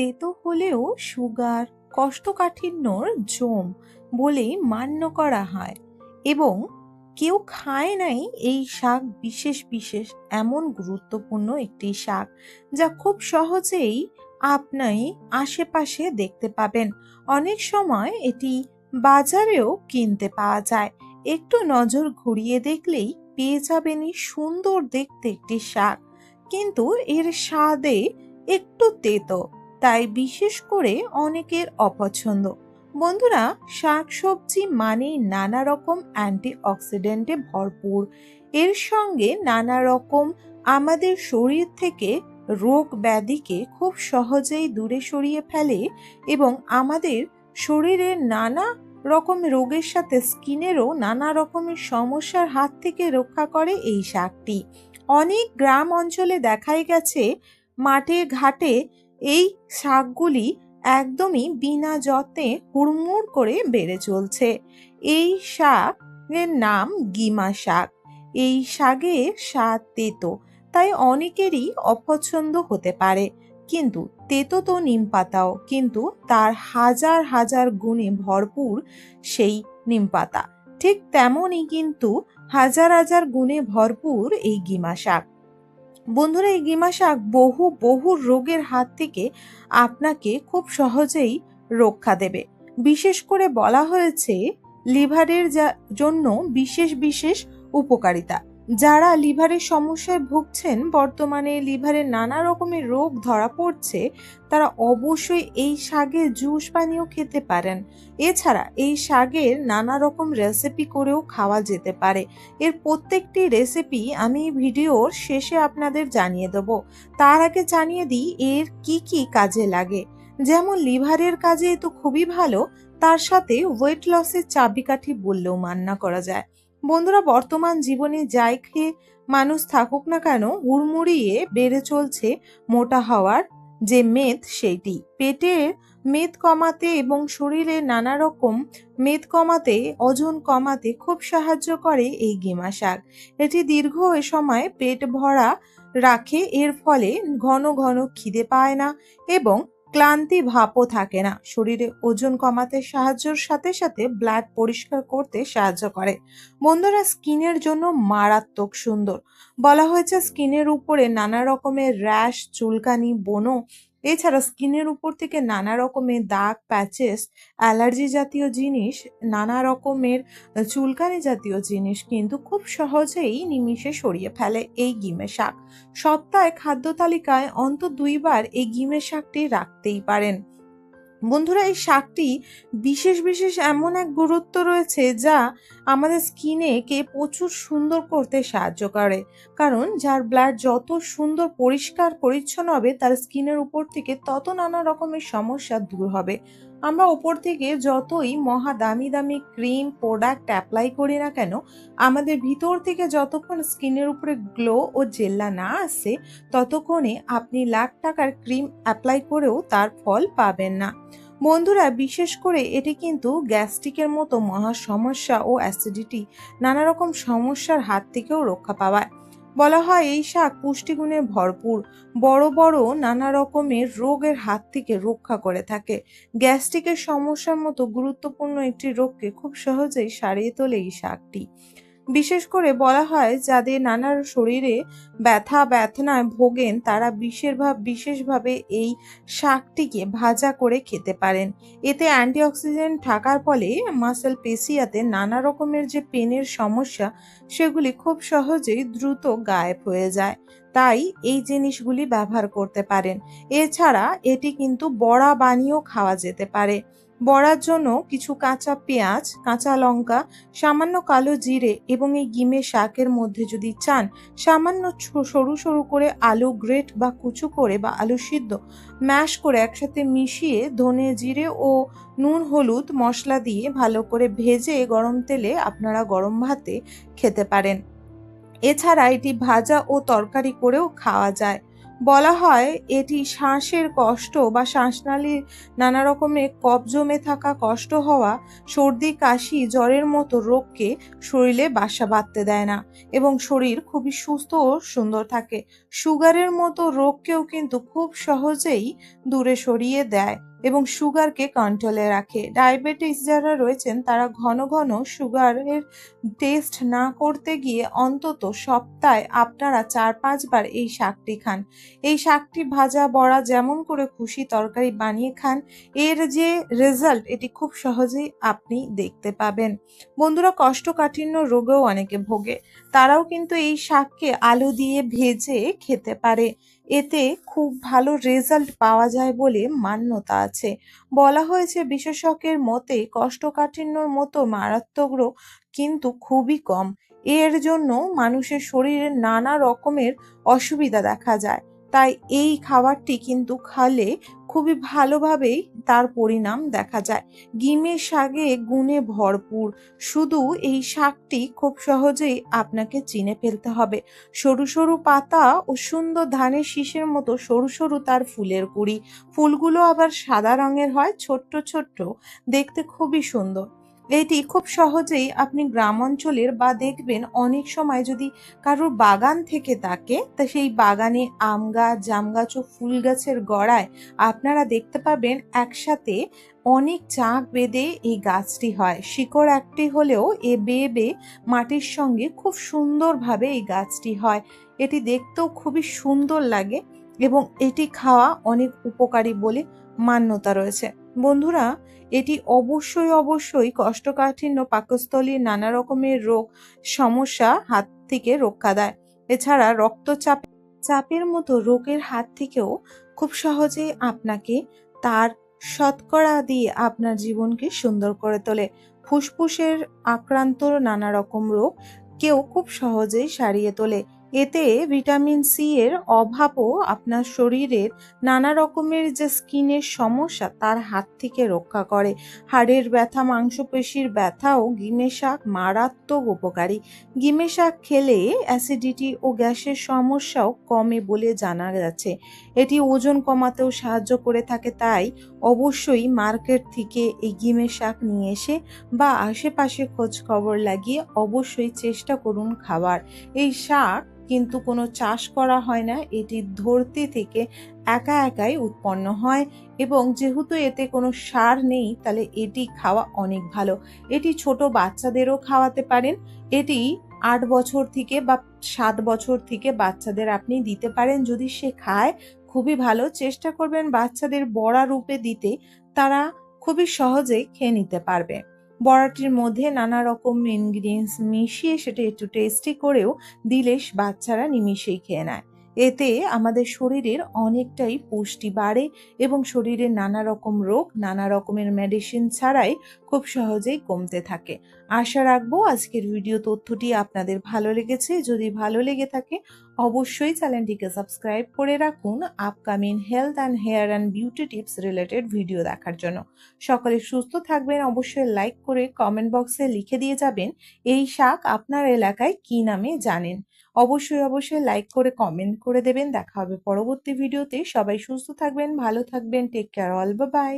তেতো হলেও সুগার, কষ্টকাঠিন্যর জম বলেই মান্য করা হয় এবং কেউ খায় নাই এই শাক বিশেষ বিশেষ এমন গুরুত্বপূর্ণ একটি শাক যা খুব সহজেই আপনি আশেপাশে দেখতে পাবেন। অনেক সময় এটি বাজারেও কিনতে পাওয়া যায়। একটু নজর ঘুরিয়ে দেখলেই পেয়ে যাবেন এই সুন্দর দেখতে একটি শাক। কিন্তু এর স্বাদে একটু তেতো। তাই বিশেষ করে অনেকের অপছন্দ। বন্ধুরা, শাকসবজি মানেই নানা রকম অ্যান্টি অক্সিডেন্টে ভরপুর। এর সঙ্গে নানা রকম আমাদের শরীর থেকে রোগ ব্যাধিকে খুব সহজেই দূরে সরিয়ে ফেলে এবং আমাদের শরীরের নানা রকম রোগের সাথে স্কিনেরও নানা রকমের সমস্যার হাত থেকে রক্ষা করে এই শাকটি। অনেক গ্রাম অঞ্চলে দেখাই গেছে, মাঠে ঘাটে এই শাকগুলি একদমই বিনা যত্নে হুড়মুড় করে বেড়ে চলছে। এই শাকের নাম গিমা শাক। এই শাকের স্বাদ তেতো, তাই অনেকেরই অপছন্দ হতে পারে। কিন্তু তেতো তো নিম পাতাও, কিন্তু তার হাজার হাজার গুণে ভরপুর সেই নিম পাতা। ঠিক তেমনই কিন্তু হাজার হাজার গুণে ভরপুর এই গিমা শাক। বন্ধুরা, এই গিমা শাক বহু বহু রোগের হাত থেকে আপনাকে খুব সহজেই রক্ষা দেবে। বিশেষ করে বলা হয়েছে, লিভারের জন্য বিশেষ বিশেষ উপকারিতা। যারা লিভারের সমস্যায় ভুগছেন, বর্তমানে লিভারের নানা রকমের রোগ ধরা পড়ছে, তারা অবশ্যই এই শাকের জুস পানীয় খেতে পারেন। এছাড়া এই শাকের নানা রকম রেসিপি করেও খাওয়া যেতে পারে। এর প্রত্যেকটি রেসিপি আমি ভিডিওর শেষে আপনাদের জানিয়ে দেব। তার আগে জানিয়ে দিই, এর কি কি কাজে লাগে। যেমন লিভারের কাজে তো খুবই ভালো, তার সাথে ওয়েট লসের চাবিকাঠি বললেও মান্না করা যায়। বন্ধুরা, বর্তমান জীবনে যাই খেয়ে মানুষ থাকুক না কেন, হুড়মুড়িয়ে বেড়ে চলছে মোটা হওয়ার যে মেদ সেইটি। পেটের মেদ কমাতে এবং শরীরে নানা রকম মেদ কমাতে, ওজন কমাতে খুব সাহায্য করে এই গিমা শাক। এটি দীর্ঘ এ সময় পেট ভরা রাখে, এর ফলে ঘন ঘন খিদে পায় না এবং ক্লান্তি ভাবও থাকে না। শরীরে ওজন কমাতে সাহায্যর সাথে সাথে ব্লাড পরিষ্কার করতে সাহায্য করে। বন্ধুরা, স্কিনের জন্য মারাত্মক সুন্দর। বলা হয়েছে, স্কিনের উপরে নানা রকমের র্যাশ, চুলকানি বনো এছাড়া স্কিনের উপর থেকে নানা রকমের দাগ, প্যাচেস, অ্যালার্জি জাতীয় জিনিস, নানা রকমের চুলকানি জাতীয় জিনিস কিন্তু খুব সহজেই নিমিষে সরিয়ে ফেলে এই গিমে শাক। সপ্তাহে খাদ্য তালিকায় অন্ত দুইবার এই গিমে শাকটি রাখতেই পারেন। বন্ধুরা, এই শাকটি বিশেষ বিশেষ এমন এক গুরুত্ব রয়েছে যা আমাদের স্কিনে কে প্রচুর সুন্দর করতে সাহায্য করে। কারণ যার ব্লাড যত সুন্দর, পরিষ্কার, পরিচ্ছন্ন হবে, তার স্কিনের উপর থেকে তত নানা রকমের সমস্যা দূর হবে। আমরা ওপর থেকে যতই মহা দামি দামি ক্রিম, প্রোডাক্ট অ্যাপ্লাই করি না কেন, আমাদের ভিতর থেকে যতক্ষণ স্কিনের উপরে গ্লো ও জেল্লা না আসে, ততক্ষণে আপনি লাখ টাকার ক্রিম অ্যাপ্লাই করেও তার ফল পাবেন না। বন্ধুরা, বিশেষ করে এটি কিন্তু গ্যাস্ট্রিকের মতো মহা সমস্যা ও অ্যাসিডিটি নানা রকম সমস্যার হাত থেকেও রক্ষা পাওয়ায়। বলা হয় এই শাক পুষ্টিগুণে ভরপুর। বড় বড় নানা রকমের রোগের হাত থেকে রক্ষা করে থাকে। গ্যাস্ট্রিকের সমস্যার মতো গুরুত্বপূর্ণ একটি রোগকে খুব সহজেই সারিয়ে তোলে এই শাকটি। বিশেষ করে বলা হয় যাদের নানার শরীরে ব্যথা, ব্যথনায় ভোগেন, তারা বিশেষভাব, বিশেষভাবে এই শাকটিকে ভাজা করে খেতে পারেন। এতে অ্যান্টিঅক্সিডেন্ট থাকার ফলে মাসেল পেশিয়াতে নানা রকমের যে পেনের সমস্যা, সেগুলি খুব সহজেই দ্রুত গায়েব হয়ে যায়। তাই এই জিনিসগুলি ব্যবহার করতে পারেন। এছাড়া এটি কিন্তু বড়া বানিয়েও খাওয়া যেতে পারে। বড়ার জন্য কিছু কাঁচা পেঁয়াজ, কাঁচা লঙ্কা, সামান্য কালো জিরে এবং এই গিমে শাকের মধ্যে যদি চান, সামান্য সরু সরু করে আলু গ্রেট বা কুচু করে বা আলু সিদ্ধ ম্যাশ করে একসাথে মিশিয়ে ধনে জিরে ও নুন, হলুদ মশলা দিয়ে ভালো করে ভেজে গরম তেলে আপনারা গরম ভাতে খেতে পারেন। এছাড়া এটি ভাজা ও তরকারি করেও খাওয়া যায়। বলা হয়, এটি শ্বাসের কষ্ট বা শ্বাসনালীর নানা রকমের কফ জমে থাকা কষ্ট হওয়া সর্দি, কাশি, জ্বরের মতো রোগকে শরীরে বাসা বাঁধতে দেয় না এবং শরীর খুবই সুস্থ ও সুন্দর থাকে। সুগারের মতো রোগকেও কিন্তু খুব সহজেই দূরে সরিয়ে দেয়। এবং সুগারকে কন্ট্রোলে রাখে। ডায়াবেটিস যারা রয়েছেন, তারা ঘন ঘন সুগারের টেস্ট না করতে গিয়ে অন্তত সপ্তাহে আপনারা চার, পাঁচবার এই শাকটি খান। এই শাকটি ভাজা, বড়া যেমন করে খুশি তরকারি বানিয়ে খান, এর যে রেজাল্ট এটি খুব সহজেই আপনি দেখতে পাবেন। বন্ধুরা কোষ্ঠকাঠিন্য রোগেও অনেকে ভোগে। তারাও কিন্তু এই শাককে আলু দিয়ে ভেজে খেতে পারে। এতে খুব ভালো রেজাল্ট পাওয়া যায় বলে মান্যতা আছে। বলা হয়েছে বিশেষজ্ঞের মতে কষ্টকাঠিন্যর মতো মারাত্মক রোগ কিন্তু খুবই কম। এর জন্য মানুষের শরীরে নানা রকমের অসুবিধা দেখা যায়। তাই এই খাবারটি কিন্তু খালে খুবই ভালোভাবেই তার পরিণাম দেখা যায়। গিমের শাকে গুণে ভরপুর। শুধু এই শাকটি খুব সহজেই আপনাকে চিনে ফেলতে হবে। সরু সরু পাতা ও সুন্দর ধানের শীষের মতো সরু সরু তার ফুলের কুড়ি। ফুলগুলো আবার সাদা রঙের হয়, ছোট্ট ছোট্ট। দেখতে খুবই সুন্দর। এটি খুব সহজেই আপনি গ্রাম অঞ্চলের বা দেখবেন অনেক সময় যদি কারোর বাগান থেকে থাকে, তা সেই বাগানে আম গাছ, জাম গাছ ও ফুল গাছের গড়ায় আপনারা দেখতে পাবেন একসাথে অনেক চাক বেঁধে এই গাছটি হয়। শিকড় একটি হলেও এ বেয়ে বেয়ে মাটির সঙ্গে খুব সুন্দরভাবে এই গাছটি হয়। এটি দেখতেও খুবই সুন্দর লাগে। এবং এটি খাওয়া অনেক উপকারী বলে মান্যতা রয়েছে। বন্ধুরা, এটি অবশ্যই অবশ্যই কষ্টকাঠিন্য পাকস্থলীর নানা রকমের রোগ সমস্যা হাত থেকে রক্ষা দেয়। এছাড়া রক্তচাপ, চাপের মতো রোগের হাত থেকেও খুব সহজে আপনাকে তার শতকরা দিয়ে আপনার জীবনকে সুন্দর করে তোলে। ফুসফুসের আক্রান্ত নানা রকম রোগ কেউ খুব সহজেই সারিয়ে তোলে। এতে ভিটামিন সি এর অভাবও আপনার শরীরের নানা রকমের যে স্কিনের সমস্যা, তার হাত থেকে রক্ষা করে। হাড়ের ব্যথা, মাংসপেশির ব্যথাও গিমে শাক মারাত্মক উপকারী। গিমে শাক খেলে অ্যাসিডিটি ও গ্যাসের সমস্যাও কমে বলে জানা গেছে এটি ওজন কমাতেও সাহায্য করে থাকে, তাই অবশ্যই মার্কেট থেকে এই গিমে শাক নিয়ে এসে বা আশেপাশে খোঁজ খবর লাগিয়ে অবশ্যই চেষ্টা করুন খাবার। এই শাক কিন্তু কোনো চাষ করা হয় না, এটি ধরতে থেকে একা একাই উৎপন্ন হয় এবং যেহেতু এতে কোনো সার নেই, তাহলে এটি খাওয়া অনেক ভালো। এটি ছোট বাচ্চাদেরও খাওয়াতে পারেন, এটি আট বছর থেকে বা সাত বছর থেকে বাচ্চাদের আপনি দিতে পারেন। যদি সে খায়, খুবই ভালো। চেষ্টা করবেন বাচ্চাদের বড়া রূপে দিতে, তারা খুবই সহজে খেয়ে নিতে পারবে। বড়াটির মধ্যে নানা রকম ইনগ্রিডিয়েন্টস মিশিয়ে সেটা একটু টেস্টি করেও দিলে বাচ্চারা নিমিশেই খেয়ে নেয়। এতে আমাদের শরীরের অনেকটাই পুষ্টি বাড়ে এবং শরীরের নানা রকম রোগ, নানা রকমের মেডিসিন ছাড়াই খুব সহজেই কমতে থাকে। আশা রাখব আজকের ভিডিও তথ্যটি আপনাদের ভালো লেগেছে। যদি ভালো লেগে থাকে অবশ্যই চ্যানেলটিকে সাবস্ক্রাইব করে রাখুন upcoming health and hair and beauty tips related video দেখার জন্য। সকলে সুস্থ থাকবেন, অবশ্যই লাইক করে কমেন্ট বক্সে লিখে দিয়ে যাবেন এই শাক আপনার এলাকায় কি নামে জানেন। অবশ্যই অবশ্যই লাইক করে কমেন্ট করে দেবেন। দেখা হবে পরবর্তী ভিডিওতে। সবাই সুস্থ থাকবেন, ভালো থাকবেন। Take care all. বাই